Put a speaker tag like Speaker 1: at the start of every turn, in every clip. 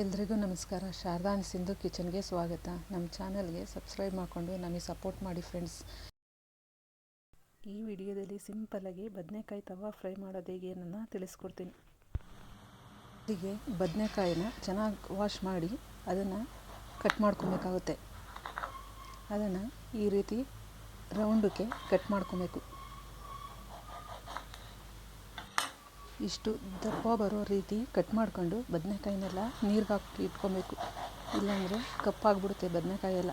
Speaker 1: ಎಲ್ರಿಗೂ ನಮಸ್ಕಾರ. ಶಾರದಾ ಸಿಂಧು ಕಿಚನ್ಗೆ ಸ್ವಾಗತ. ನಮ್ಮ ಚಾನಲ್ಗೆ ಸಬ್ಸ್ಕ್ರೈಬ್ ಮಾಡಿಕೊಂಡು ನಮಗೆ ಸಪೋರ್ಟ್ ಮಾಡಿ ಫ್ರೆಂಡ್ಸ್. ಈ ವಿಡಿಯೋದಲ್ಲಿ ಸಿಂಪಲಾಗಿ ಬದನೆಕಾಯಿ ತವ ಫ್ರೈ ಮಾಡೋದು ಹೇಗೆ ಅನ್ನೋದನ್ನ ತಿಳಿಸ್ಕೊಡ್ತೀನಿ. ಹೀಗೆ ಬದನೆಕಾಯಿನ ಚೆನ್ನಾಗಿ ವಾಶ್ ಮಾಡಿ ಅದನ್ನು ಕಟ್ ಮಾಡ್ಕೊಬೇಕಾಗುತ್ತೆ. ಅದನ್ನು ಈ ರೀತಿ ರೌಂಡಕ್ಕೆ ಕಟ್ ಮಾಡ್ಕೊಬೇಕು. ಇಷ್ಟು ದಪ್ಪ ಬರೋ ರೀತಿ ಕಟ್ ಮಾಡ್ಕೊಂಡು ಬದನೇಕಾಯಿನೆಲ್ಲ ನೀರಿಗೆ ಹಾಕಿ ಇಟ್ಕೊಬೇಕು. ಇಲ್ಲಾಂದರೆ ಕಪ್ಪಾಗಿಬಿಡುತ್ತೆ ಬದನೆಕಾಯಿ ಎಲ್ಲ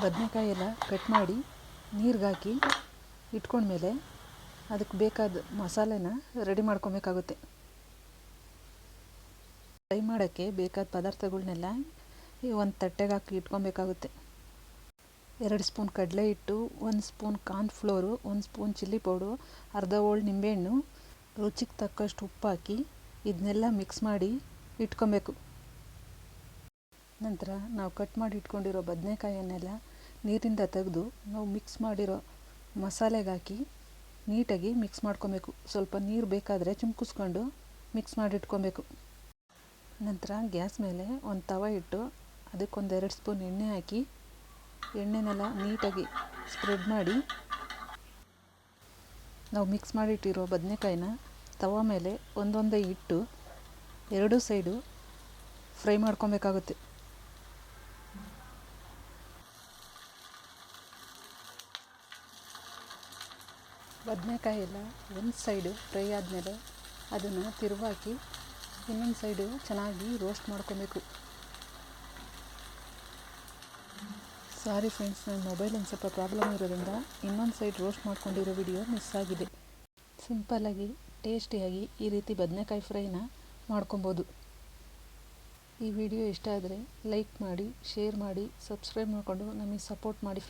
Speaker 1: ಬದನೆಕಾಯಿ ಎಲ್ಲ ಕಟ್ ಮಾಡಿ ನೀರಿಗೆ ಹಾಕಿ ಇಟ್ಕೊಂಡ್ಮೇಲೆ ಅದಕ್ಕೆ ಬೇಕಾದ ಮಸಾಲೆನ ರೆಡಿ ಮಾಡ್ಕೊಬೇಕಾಗುತ್ತೆ. ಫ್ರೈ ಮಾಡೋಕ್ಕೆ ಬೇಕಾದ ಪದಾರ್ಥಗಳನ್ನೆಲ್ಲ ಈ ಒಂದು ತಟ್ಟೆಗೆ ಹಾಕಿ ಇಟ್ಕೊಬೇಕಾಗುತ್ತೆ. ಎರಡು ಸ್ಪೂನ್ ಕಡಲೆ ಹಿಟ್ಟು, ಒಂದು ಸ್ಪೂನ್ ಕಾರ್ನ್ ಫ್ಲೋರು, ಒಂದು ಸ್ಪೂನ್ ಚಿಲ್ಲಿ ಪೌಡ್ರು, ಅರ್ಧ ಓಳ್ ನಿಂಬೆಹಣ್ಣು, ರುಚಿಗೆ ತಕ್ಕಷ್ಟು ಉಪ್ಪು ಹಾಕಿ ಇದನ್ನೆಲ್ಲ ಮಿಕ್ಸ್ ಮಾಡಿ ಇಟ್ಕೊಬೇಕು. ನಂತರ ನಾವು ಕಟ್ ಮಾಡಿ ಇಟ್ಕೊಂಡಿರೋ ಬದನೆಕಾಯನ್ನೆಲ್ಲ ನೀರಿಂದ ತೆಗೆದು ನಾವು ಮಿಕ್ಸ್ ಮಾಡಿರೋ ಮಸಾಲೆಗೆ ಹಾಕಿ ನೀಟಾಗಿ ಮಿಕ್ಸ್ ಮಾಡ್ಕೊಬೇಕು. ಸ್ವಲ್ಪ ನೀರು ಬೇಕಾದರೆ ಚುಮ್ಕಿಸ್ಕೊಂಡು ಮಿಕ್ಸ್ ಮಾಡಿಟ್ಕೊಬೇಕು ನಂತರ ಗ್ಯಾಸ್ ಮೇಲೆ ಒಂದು ತವ ಇಟ್ಟು ಅದಕ್ಕೊಂದು ಎರಡು ಸ್ಪೂನ್ ಎಣ್ಣೆ ಹಾಕಿ ಎಣ್ಣೆನೆಲ್ಲ ನೀಟಾಗಿ ಸ್ಪ್ರೆಡ್ ಮಾಡಿ ನಾವು ಮಿಕ್ಸ್ ಮಾಡಿಟ್ಟಿರೋ ಬದನೆಕಾಯಿನ ತವ ಮೇಲೆ ಒಂದೊಂದೇ ಇಟ್ಟು ಎರಡೂ ಸೈಡು ಫ್ರೈ ಮಾಡ್ಕೊಬೇಕಾಗುತ್ತೆ. ಬದನೆಕಾಯಿ ಎಲ್ಲ ಒಂದು ಸೈಡು ಫ್ರೈ ಆದಮೇಲೆ ಅದನ್ನು ತಿರುವಾಕಿ ಇನ್ನೊಂದು ಸೈಡು ಚೆನ್ನಾಗಿ ರೋಸ್ಟ್ ಮಾಡ್ಕೊಬೇಕು. ಸಾರಿ ಫ್ರೆಂಡ್ಸ್ ನನ್ನ ಮೊಬೈಲ್ ಒಂದು ಸ್ವಲ್ಪ ಪ್ರಾಬ್ಲಮ್ ಇರೋದ್ರಿಂದ ಇನ್ನೊಂದು ಸೈಡ್ ರೋಸ್ಟ್ ಮಾಡ್ಕೊಂಡಿರೋ ವಿಡಿಯೋ ಮಿಸ್ ಆಗಿದೆ. ಸಿಂಪಲ್ಲಾಗಿ ಟೇಸ್ಟಿಯಾಗಿ ಈ ರೀತಿ ಬದನೆಕಾಯಿ ಫ್ರೈನ ಮಾಡ್ಕೊಬೋದು. ಈ ವಿಡಿಯೋ ಇಷ್ಟ ಆದರೆ ಲೈಕ್ ಮಾಡಿ ಶೇರ್ ಮಾಡಿ ಸಬ್ಸ್ಕ್ರೈಬ್ ಮಾಡಿಕೊಂಡು ನಮಗೆ ಸಪೋರ್ಟ್ ಮಾಡಿ